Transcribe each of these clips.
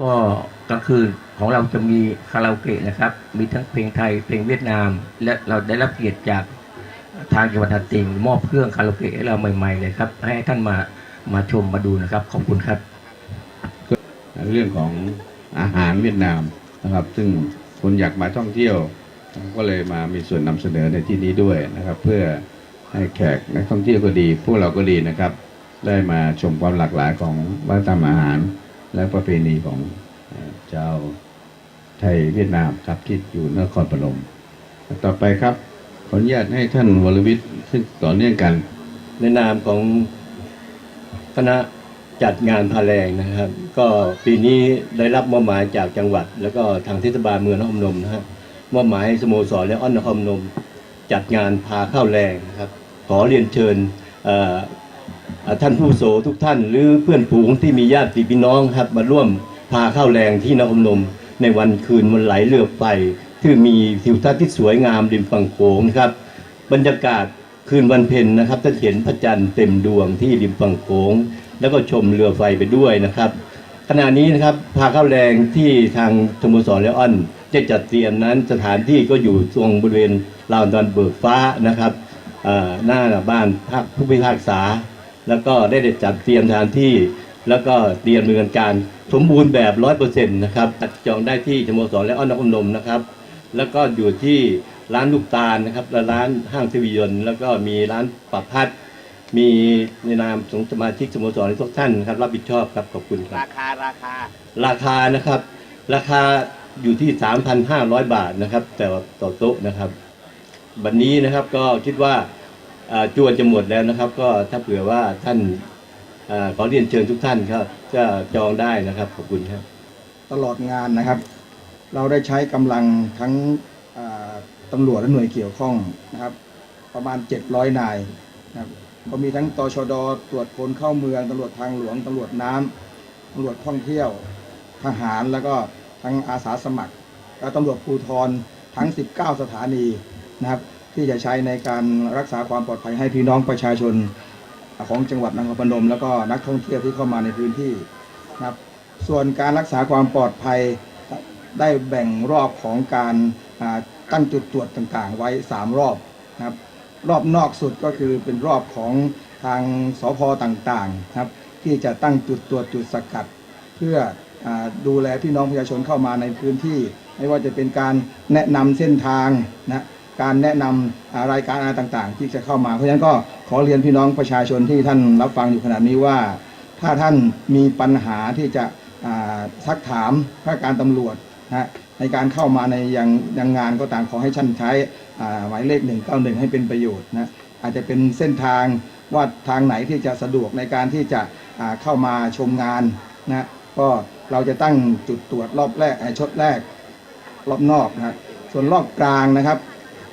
ก็กลางคืนของเราจะมีคาราโอเกะนะครับ มีทั้งเพลงไทยเพลงเวียดนาม และเราได้รับเกียรติจากทางจังหวัดหัดติงมอบเครื่องคาราโอเกะให้เราใหม่ๆเลยครับ ให้ท่านมามาชมมาดูนะครับ ขอบคุณครับ เรื่องของอาหารเวียดนามนะครับ ซึ่งคนอยากมาท่องเที่ยว ก็เลยมามีส่วนนำเสนอในที่นี้ด้วยนะครับ เพื่อให้แขกนักท่องเที่ยวก็ดี พวกเราก็ดีนะครับ ได้มาชมความหลากหลายของวัฒนธรรมอาหาร และประเพณีของเอ่อชาวไทยเวียดนามครับที่อยู่นครปฐมต่อไปครับ ขออนุญาตให้ท่านวรวิทย์ซึ่งต่อเนื่องกัน ในนามของคณะจัดงานพาแรงนะครับ ก็ปีนี้ได้รับมอบหมายจากจังหวัด แล้วก็ทางเทศบาลเมืองนครพนมนะครับมอบหมายให้สโมสรและอ้อนนครพนม จัดงานพาเข้าแรงนะครับ ขอเรียนเชิญ ท่านผู้โสทุกท่าน หรือเพื่อนฝูงที่มีญาติพี่น้องครับมาร่วมพาเข้าแรงที่นครนม ในวันคืนวันไหลเรือไฟที่มีทิวทัศน์ที่สวยงามริมฝั่งโขงนะครับ บรรยากาศคืนวันเพ็ญนะครับท่านเห็นพระจันทร์เต็มดวงที่ริมฝั่งโขงแล้วก็ชมเรือไฟไปด้วยนะครับขณะนี้นะครับพาเข้าแรงที่ทางสโมสรเลออนจะจัดเตรียมนั้นสถานที่ก็อยู่ตรงบริเวณลานดอนเบิกฟ้านะครับหน้าบ้านภาคผู้พิพากษา แล้วก็ได้จัดเตรียมสถานที่ แล้วก็เตรียมดำเนินการสมบูรณ์แบบร้อยเปอร์เซ็นต์นะครับจัดจองได้ที่สโมสรและอ้อนนครนมนะครับแล้วก็อยู่ที่ร้านลูกตาลนะครับและร้านห้างทวียนต์แล้วก็มีร้านปรับพัดมีในนามของสมาชิกสโมสรทุกท่านนะครับรับผิดชอบครับขอบคุณครับราคาราคา ราคานะครับ ราคาอยู่ที่ 3,500 บาทนะครับ แต่ว่าต่อโต๊ะนะครับ วันนี้นะครับก็คิดว่าอ่า จวนจะหมดแล้วนะครับ ก็ถ้าเผื่อว่าท่านอขอเรียนเชิญทุกท่านครับก็จองได้นะครับขอบคุณครับ ตลอดงานนะครับ เราได้ใช้กำลังทั้งอ่าตำรวจและหน่วยเกี่ยวข้องนะครับ ประมาณ 700 นายนะครับก็มีทั้งตชดตรวจคนเข้าเมืองตำรวจทางหลวงตำรวจน้ำตำรวจท่องเที่ยวทหารแล้วก็ทั้งอาสาสมัคร และตำรวจภูธรทั้ง 19 สถานีนะครับ ที่จะใช้ในการรักษาความปลอดภัยให้พี่น้องประชาชนของจังหวัดนครพนม แล้วก็นักท่องเที่ยวที่เข้ามาในพื้นที่นะครับส่วนการรักษาความปลอดภัยได้แบ่งรอบของการตั้งจุดตรวจต่างๆ ไว้ 3 รอบนะครับรอบนอกสุดก็คือเป็นรอบของทางสพต่างๆครับที่จะตั้งจุดตรวจจุดสกัด เพื่ออดูแลพี่น้องประชาชนเข้ามาในพื้นที่ ไม่ว่าจะเป็นการแนะนำเส้นทางนะ การแนะนำอ่ารายการอะไรต่างๆ ที่จะเข้ามา เพราะฉะนั้นก็ขอเรียนพี่น้องประชาชนที่ท่านรับฟังอยู่ขณะนี้ว่า ถ้าท่านมีปัญหาที่จะซักถามข้าการตำรวจนะในการเข้ามาในยังยังงานก็ต่างขอให้ท่านใช้หมายเลข 191 ให้เป็นประโยชน์นะอาจจะเป็นเส้นทางว่าทางไหนที่จะสะดวกในการที่จะเข้ามาชมงานนะก็เราจะตั้งจุดตรวจรอบแรกชดแรกรอบนอกนะส่วนรอบกลางนะครับ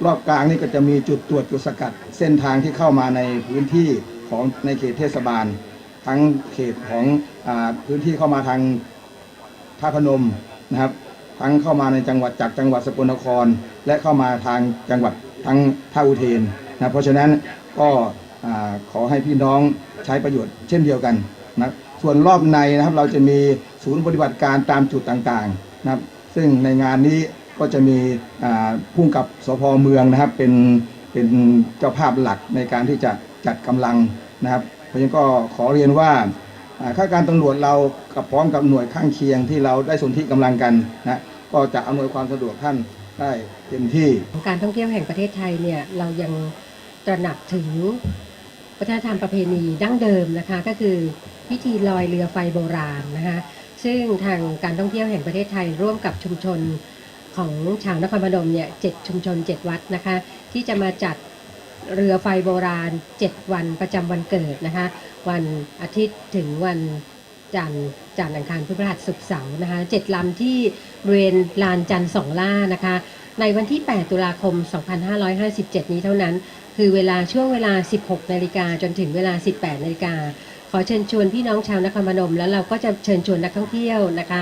รอบกลางนี่ก็จะมีจุดตรวจจุดสกัด เส้นทางที่เข้ามาในพื้นที่ของในเขตเทศบาล ทั้งเขตของอพื้นที่เข้ามาทางท่าพนมนะครับ ทั้งเข้ามาในจังหวัดจากจังหวัดสกลนคร และเข้ามาทางจังหวัดทั้งท่าอุเทนนะเพราะฉะนั้นก็ขอให้พี่น้องใช้ประโยชน์เช่นเดียวกันนะส่วนรอบในนะครับเราจะมีศูนย์ปฏิบัติการตามจุดต่างๆนะครับ ซึ่งในงานนี้ ก็จะมีอ่าพุ่งกับสพเมืองนะครับเป็นเป็นเจ้าภาพหลักในการที่จะจัดกำลังนะครับ เพราะฉะนั้นก็ขอเรียนว่าข้าราชการตำรวจเรากับพร้อมกับหน่วยข้างเคียงที่เราได้สนที่กำลังกันนะก็จะอำนวยความสะดวกท่านได้เต็มที่การท่องเที่ยวแห่งประเทศไทยเนี่ยเรายังตระหนักถึงวัฒนธรรมประเพณีดั้งเดิมนะคะก็คือพิธีลอยเรือไฟโบราณนะคะซึ่งทางการท่องเที่ยวแห่งประเทศไทยร่วมกับชุมชน ของชาวนครพนมเนี่ยเจ็ดชุมชน 7 วัดนะคะ ที่จะมาจัดเรือไฟโบราณ 7 วันประจำวันเกิดนะคะ วันอาทิตย์ถึงวันจันทร์จันทร์อังคารพฤหัสศุกร์เสาร์นะคะเจ็ดลำที่บริเวณลานจันทร์สองล่านะคะ ในวันที่ 8 ตุลาคม 2557 นี้เท่านั้น คือเวลาช่วงเวลา 16 นาฬิกาจนถึงเวลา 18 นาฬิกาขอเชิญชวนพี่น้องชาวนครพนม แล้วเราก็จะเชิญชวนนักท่องเที่ยวนะคะ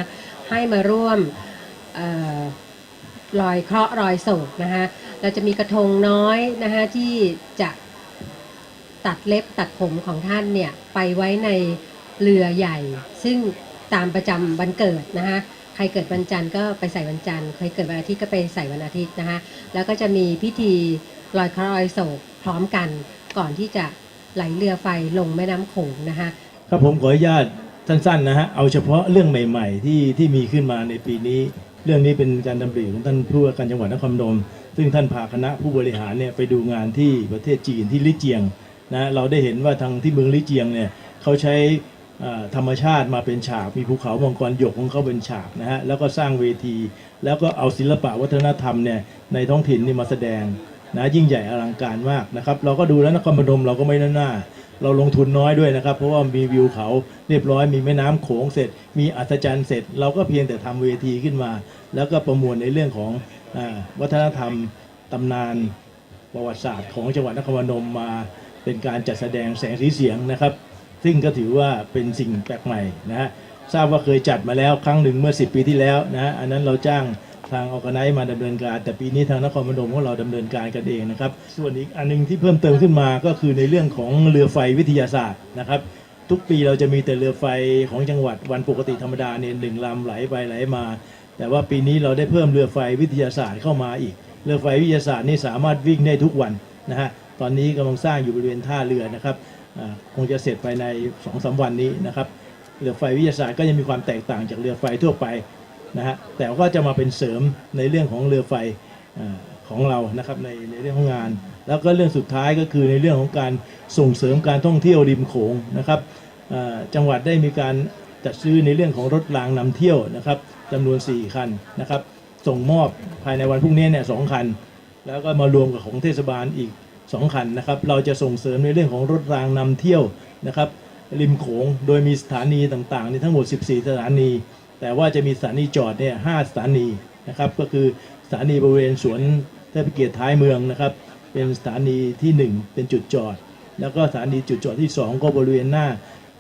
ให้มาร่วม เออลอยเคราะห์ลอยโศกนะคะเราจะมีกระทงน้อยนะคะที่จะตัดเล็บตัดผมของท่านเนี่ยไปไว้ในเรือใหญ่ ซึ่งตามประจำวันเกิดนะคะใครเกิดวันจันทร์ก็ไปใส่วันจันทร์ใครเกิดวันอาทิตย์ก็ไปใส่วันอาทิตย์นะคะแล้วก็จะมีพิธีลอยเคราะห์ลอยโศกพร้อมกันก่อนที่จะไหลเรือไฟลงแม่น้ำโขงนะคะครับผมขออนุญาตสั้นๆนะฮะเอาเฉพาะเรื่องใหม่ ๆ ที่ที่มีขึ้นมาในปีนี้ เรื่องนี้เป็นการดำริของท่านผู้ว่าการจังหวัดนครพนมซึ่งท่านพาคณะผู้บริหารเนี่ยไปดูงานที่ประเทศจีนที่ลิเจียงนะเราได้เห็นว่าทางที่เมืองลิเจียงเนี่ยเขาใช้ธรรมชาติมาเป็นฉากมีภูเขามังกรหยกของเขาเป็นฉากนะฮะแล้วก็สร้างเวที แล้วก็เอาศิลปะวัฒนธรรมเนี่ยในท้องถิ่นนี่มาแสดงนะยิ่งใหญ่อลังการมากนะครับ เราก็ดูแล้วนครพนมเราก็ไม่น้อยหน้า เราลงทุนน้อยด้วยนะครับ เพราะว่ามีวิวเขาเรียบร้อยมีแม่น้ำโขงเสร็จ มีอัศจรรย์เสร็จ เราก็เพียงแต่ทำเวทีขึ้นมา แล้วก็ประมวลในเรื่องของอวัฒนธรรมตำนานประวัติศาสตร์ของจังหวัดนครพนมมาเป็นการจัดแสดงแสงสีเสียงนะครับ ซึ่งก็ถือว่าเป็นสิ่งแปลกใหม่นะฮะทราบว่าเคยจัดมาแล้วครั้งหนึ่งเมื่อ 10 ปีที่แล้วนะอันนั้นเราจ้าง ทางออกไนมาดำเนินการ แต่ปีนี้ทางนครพนมของเราดำเนินการกันเองนะครับ ส่วนอีกอันหนึงที่เพิ่มเติมขึ้นมาก็คือในเรื่องของเรือไฟวิทยาศาสตร์นะครับ ทุกปีเราจะมีแต่เรือไฟของจังหวัดวันปกติธรรมดาเนี่ยหนึ่งลำไหลไปไหลมา แต่ว่าปีนี้เราได้เพิ่มเรือไฟวิทยาศาสตร์เข้ามาอีก เรือไฟวิทยาศาสตร์นี่สามารถวิ่งได้ทุกวันนะฮะตอนนี้กำลังสร้างอยู่บริเวณท่าเรือนะครับคงจะเสร็จภายใน2อสวันนี้นะครับเรือไฟวิทยาศาสตร์ก็จะมีความแตกต่างจากเรือไฟทั่วไป นะฮะแต่ก็จะมาเป็นเสริมในเรื่องของเรือไฟอของเรานะครับในในเรื่องของงาน แล้วก็เรื่องสุดท้ายก็คือในเรื่องของการส่งเสริมการท่องเที่ยวริมโขงนะครับจังหวัดได้มีการจัดซื้อในเรื่องของรถรางนำเที่ยวนะครับจำนวน 4 คันนะครับส่งมอบภายในวันพรุ่งนี้เนี่ยสองคัน แล้วก็มารวมกับของเทศบาลอีก 2 คันนะครับเราจะส่งเสริมในเรื่องของรถรางนำเที่ยวนะครับริมโขงโดยมีสถานีต่างๆในทั้งหมด 14 สถานี แต่ว่าจะมีสถานีจอดเนี่ย5สถานีนะครับ ก็คือสถานีบริเวณสวนเทพเกียรติท้ายเมืองนะครับ เป็นสถานีทีหนึ่1 เป็นจุดจอด แล้วก็สถานีจุดจอดที่ 2 ก็บริเวณหน้า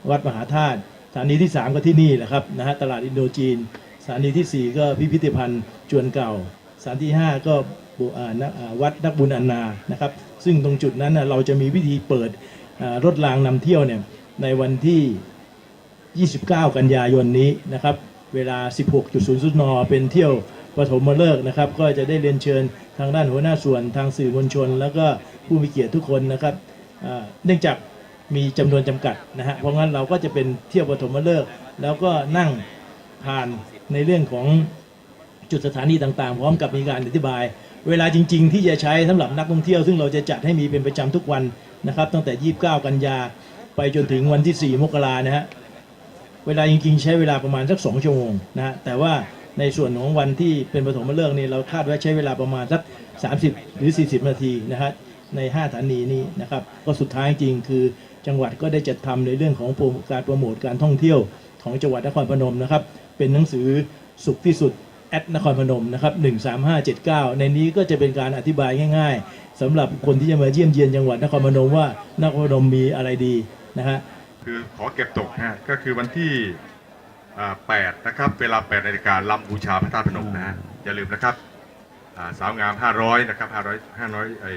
วัดมหาธาตุสถานีที่ 3 ก็ที่นี่แหละครับนะฮะตลาดอินโดจีน สถานีทีสี่4 ก็พิพิธภัณฑ์จวนเก่า สถานที่ 5 ก็บุอ่านะอ่าวัดนักบุญอันนานะครับ ซึ่งตรงจุดนั้นเราจะมีวิธีเปิดรถรางนำเที่ยวเนี่ยในวันที่ 29 กันยายนนี้นะครับ เวลา 16.00น เป็นเที่ยวปฐมฤกษ์นะครับ ก็จะได้เรียนเชิญทางด้านหัวหน้าส่วนทางสื่อมวลชน แล้วก็ผู้มีเกียรติทุกคนนะครับเนื่องจากมีจำนวนจำกัดนะฮะเพราะงั้นเราก็จะเป็นเที่ยวปฐมฤกษ์แล้วก็นั่งผ่านในเรื่องของจุดสถานีต่างๆ พร้อมกับมีการอธิบาย เวลาจริง ๆ ที่จะใช้สำหรับนักท่องเที่ยว ซึ่งเราจะจัดให้มีเป็นประจำทุกวันนะครับ ตั้งแต่ 29 กันยาไปจนถึงวันที่ 4 มกรานะฮะ เวลาจริงๆ ใช้เวลาประมาณสัก2ชั่วโมงนะแต่ว่าในส่วนของวันที่เป็นปฐมฤกษ์นี่เราคาดว่าใช้เวลาประมาณสัก 30 หรือ 40 นาทีนะฮะใน5สถานีนี้นะครับก็สุดท้ายจริงๆคือจังหวัดก็ได้จัดทำในเรื่องของโปรการโปรโมทการท่องเที่ยวของจังหวัดนครพนมนะครับเป็นหนังสือสุขที่สุดแอดนครพนมนะครับ13579 ในนี้ก็จะเป็นการอธิบายง่ายๆสำหรับคนที่จะมาเยี่ยมเยียนจังหวัดนครพนมว่านครพนมมีอะไรดีนะฮะ คือขอเก็บตกฮะก็คือวันที่8นะครับ เวลา8นาฬิกาลำบูชาพระธาตุพนมนะฮะอย่าลืมนะครับสาวงาม 500 นะครับ 500 500ไอ้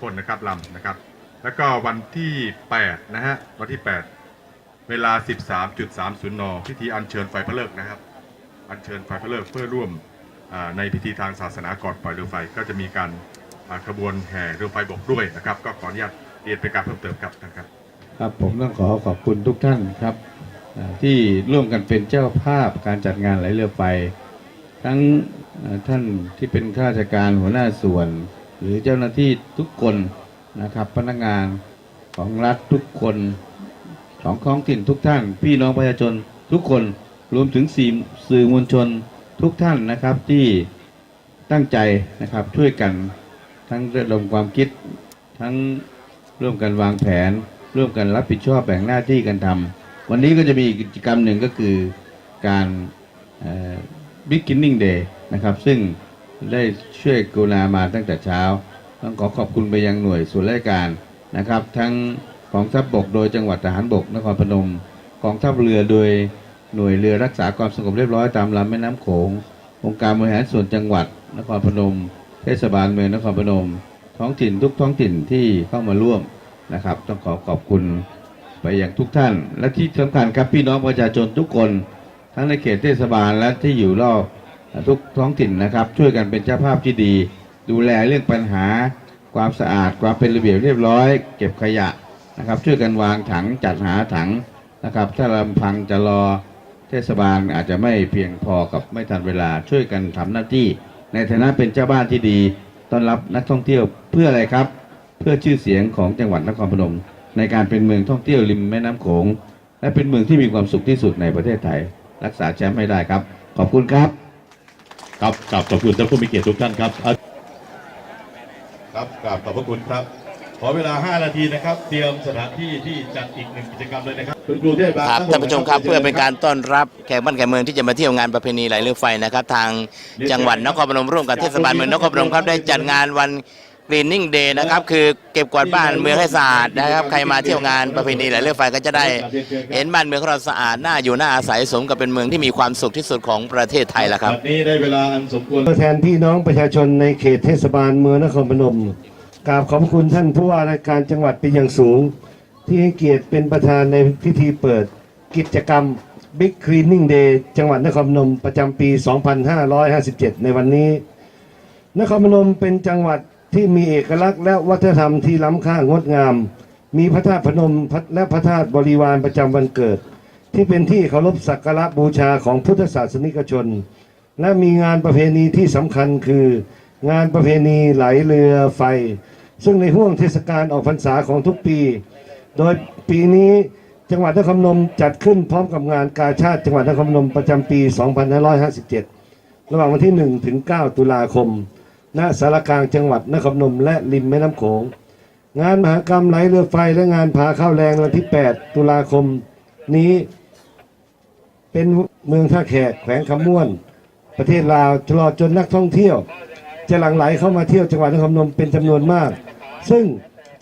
คนนะครับลำนะครับ แล้วก็วันที่ 8 นะฮะ วันที่ 8 เวลา 13.30 น พิธีอัญเชิญไฟพระเลิกนะครับ อัญเชิญไฟพระเลิกเพื่อร่วมในพิธีทางศาสนาก่อนปล่อยเรือไฟ ก็จะมีการขบวนแห่เรือไฟบกด้วยนะครับ ก็ขออนุญาตเรียนเป็นการเพิ่มเติมครับท่านครับ ครับผมต้องขอขอบคุณทุกท่านครับที่ร่วมกันเป็นเจ้าภาพการจัดงานไหลเรือไฟทั้งท่านที่เป็นข้าราชการหัวหน้าส่วน หรือเจ้าหน้าที่ทุกคนนะครับพนักงานของรัฐทุกคนของท้องถิ่นทุกท่าน พี่น้องประชาชนทุกคนรวมถึงสื่อมวลชนทุกท่านนะครับที่ตั้งใจนะครับช่วยกันทั้งระดมความคิดทั้งร่วมกันวางแผน ร่วมกันรับผิดชอบแบ่งหน้าที่กันทำวันนี้ก็จะมีกิจกรรมหนึ่งก็คือการเอ่อ beginning day นะครับ ซึ่งได้ช่วยกรุณามาตั้งแต่เช้า ต้องขอขอบคุณไปยังหน่วยส่วนราชการนะครับ ทั้งกองทัพบบกโดยจังหวัดทหารบกนครพนมกองทัพเรือโดยหน่วยเรือรักษาความสงบเรียบร้อยตามลำแม่น้ำโขงองค์การบริหารส่วนจังหวัด นครพนม เทศบาลเมืองนครพนม ท้องถิ่นทุกท้องถิ่นที่เข้ามาร่วม นะครับ ต้องขอขอบคุณไปอย่างทุกท่าน และที่สำคัญครับพี่น้องประชาชนทุกคน ทั้งในเขตเทศบาลและที่อยู่รอบทุกท้องถิ่นนะครับ ช่วยกันเป็นเจ้าภาพที่ดี ดูแลเรื่องปัญหา ความสะอาดความเป็นระเบียบเรียบร้อย เก็บขยะนะครับ ช่วยกันวางถังจัดหาถังนะครับ ถ้าลำพังจะรอเทศบาลอาจจะไม่เพียงพอกับไม่ทันเวลาช่วยกันทำหน้าที่ ในฐานะเป็นเจ้าบ้านที่ดีต้อนรับนักท่องเที่ยวเพื่ออะไรครับ เพื่อชื่อเสียงของจังหวัดนครพนม ในการเป็นเมืองท่องเที่ยวริมแม่น้ำโขง และเป็นเมืองที่มีความสุขที่สุดในประเทศไทย รักษาแชมป์ให้ได้ครับ ขอบคุณครับครับกราบขอบคุณท่านผู้มีเกียรติทุกท่านครับอะครับกราบขอบพระคุณครับ ขอเวลา 5 นาทีนะครับ เตรียมสถานที่ที่จัดอีกหนึ่งกิจกรรมเลยนะครับคุณครูเทพครับท่านผู้ชมครับเพื่อเป็นการต้อนรับแขกบ้านแขกเมืองที่จะมาเที่ยวงานประเพณีไหลเรือไฟนะครับ ทางจังหวัดนครพนมร่วมกับเทศบาลเมืองนครพนมครับได้จัดงานวัน Cleaning Day นะครับ คือเก็บกวาดบ้านเมืองให้สะอาดนะครับ ใครมาเที่ยวงานประเพณีไหลเรือไฟก็จะได้ เห็นบ้านเมืองของเราสะอาดน่าอยู่น่าอาศัยสมกับเป็นเมืองที่มีความสุขที่สุดของประเทศไทยแล้วครับวันนี้ได้เวลาอันสมควรตัวแทนพี่น้องประชาชนในเขตเทศบาลเมืองนครพนมกราบขอบคุณท่านผู้ว่าราชการจังหวัดเป็นอย่างสูง ที่ให้เกียรติเป็นประธานในพิธีเปิด กิจกรรม Big Cleaning Day จังหวัดนครพนมประจำปี 2557 ในวันนี้ นครพนมเป็นจังหวัด ที่มีเอกลักษณ์และวัฒนธรรมที่ล้ำค่างดงาม มีพระธาตุพนมและพระธาตุบริวารประจำวันเกิด ที่เป็นที่เคารพสักการะบูชาของพุทธศาสนิกชน และมีงานประเพณีที่สำคัญคือ งานประเพณีไหลเรือไฟ ซึ่งในห่วงเทศกาลออกพรรษาของทุกปี โดยปีนี้จังหวัดนครพนมจัดขึ้นพร้อมกับงานกาชาติจังหวัดนครพนมประจำปี 2557 ระหว่างวันที่ 1 ถึง 9 ตุลาคม ณสารกลางจังหวัดนครพนมและริมแม่น้ำโขง งานมหกรรมไหลเรือไฟและงานพาข้าวแรงวันที่ 8 ตุลาคมนี้ เป็นเมืองท่าแขกแขวงคำม่วน ประเทศลาวตลอดจนนักท่องเที่ยว จะหลั่งไหลเข้ามาเที่ยวจังหวัดนครพนมเป็นจำนวนมาก ซึ่ง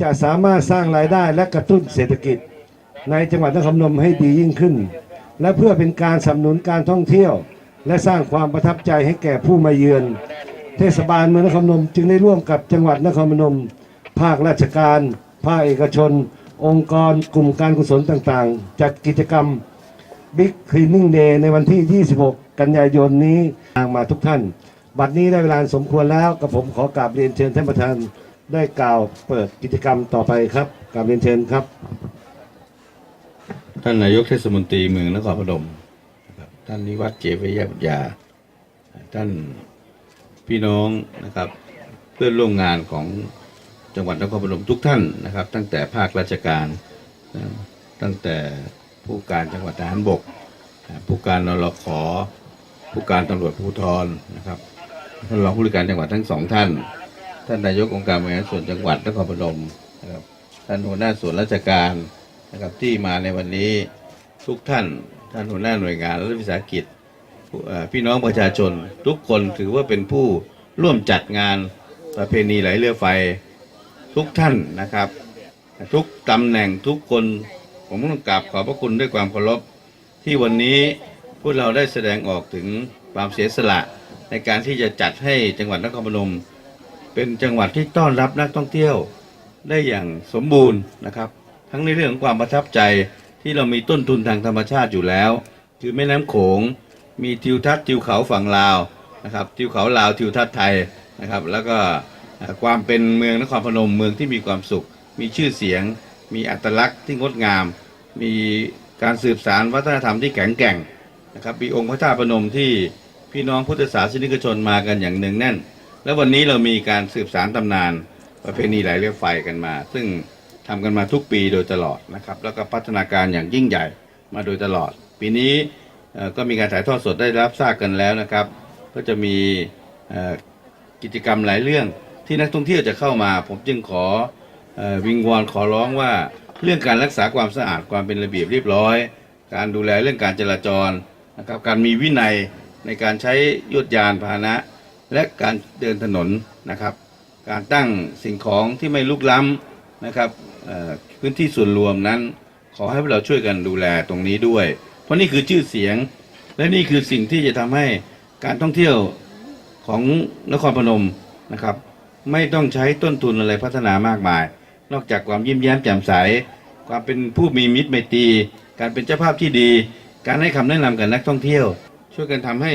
จะสามารถสร้างรายได้และกระตุ้นเศรษฐกิจ ในจังหวัดนครพนมให้ดียิ่งขึ้น และเพื่อเป็นการสนับสนุนการท่องเที่ยว และสร้างความประทับใจให้แก่ผู้มาเยือน เทศบาลเมืองนครพนม จึงได้ร่วมกับจังหวัดนครพนม ภาคราชการ ภาคเอกชน องค์กร กลุ่มการกุศลต่างๆ จัดกิจกรรม Big Cleaning Day ในวันที่ 26 กันยายนนี้ทางมาทุกท่าน บัดนี้ได้เวลาสมควรแล้วกับผมขอกราบเรียนเชิญท่านประธานได้กล่าวเปิดกิจกรรมต่อไปครับกราบเรียนเชิญครับ ท่านนายกเทศมนตรีเมืองนครพนม ท่านนิวัฒน์เจวิยปัญญา ท่าน พี่น้องนะครับ เพื่อนร่วมงานของจังหวัดนครพนมทุกท่านนะครับ ตั้งแต่ภาคราชการนะตั้งแต่ผู้การจังหวัดทหารบก ผู้การนรขอผู้การตำรวจภูธรนะครับท่านรองผู้การจังหวัดทั้งสองท่าน ท่านนายกองค์การบริหารส่วนจังหวัดนครพนมนะครับท่านหัวหน้าส่วนราชการนะครับที่มาในวันนี้ทุกท่าน ท่านหัวหน้าหน่วยงานและวิสาหกิจ พี่น้องประชาชนทุกคนถือว่าเป็นผู้ร่วมจัดงานประเพณีไหลเรือไฟทุกท่านนะครับ ทุกตำแหน่งทุกคนผมต้องกราบขอบพระคุณด้วยความเคารพที่วันนี้พวกเราได้แสดงออกถึงความเสียสละในการที่จะจัดให้จังหวัดนครพนม เป็นจังหวัดที่ต้อนรับนักท่องเที่ยวได้อย่างสมบูรณ์นะครับ ทั้งในเรื่องของความประทับใจที่เรามีต้นทุนทางธรรมชาติอยู่แล้ว คือแม่น้ำโขง มีทิวทัศน์ทิวเขาฝั่งลาวนะครับทิวเขาลาวทิวทัศน์ไทยนะครับ แล้วก็ความเป็นเมืองนครพนมเมืองที่มีความสุข มีชื่อเสียง มีอัตลักษณ์ที่งดงาม มีการสืบสารวัฒนธรรมที่แข็งแกร่งนะครับมีองค์พระธาตุพนมที่พี่น้องพุทธศาสนิกชนมากันอย่างเนืองแน่น และวันนี้เรามีการสืบสารตำนาน ประเพณีไหลเรือไฟกันมา ซึ่งทำกันมาทุกปีโดยตลอดนะครับ แล้วก็พัฒนาการอย่างยิ่งใหญ่มาโดยตลอด ปีนี้ ก็มีการถ่ายทอดสดได้รับทราบกันแล้วนะครับ ก็จะมีกิจกรรมหลายเรื่องที่นักท่องเที่ยวจะเข้ามา ผมจึงขออวิงวอนขอร้องว่าเรื่องการรักษาความสะอาดความเป็นระเบียบเรียบร้อย การดูแลเรื่องการจราจรนะครับการมีวินัยในการใช้ยวดยานพาหนะ และการเดินถนนนะครับ การตั้งสิ่งของที่ไม่ลุกล้ำนะครับพื้นที่ส่วนรวมนั้น ขอให้พวกเราช่วยกันดูแลตรงนี้ด้วย เพราะนี่คือชื่อเสียง และนี่คือสิ่งที่จะทำให้การท่องเที่ยวของนครพนมนะครับ ไม่ต้องใช้ต้นทุนอะไรพัฒนามากมาย นอกจากความยิ้มแย้มแจ่มใส ความเป็นผู้มีมิตรไมตรีการเป็นเจ้าภาพที่ดี การให้คำแนะนำกับนักท่องเที่ยว ช่วยกันทำให้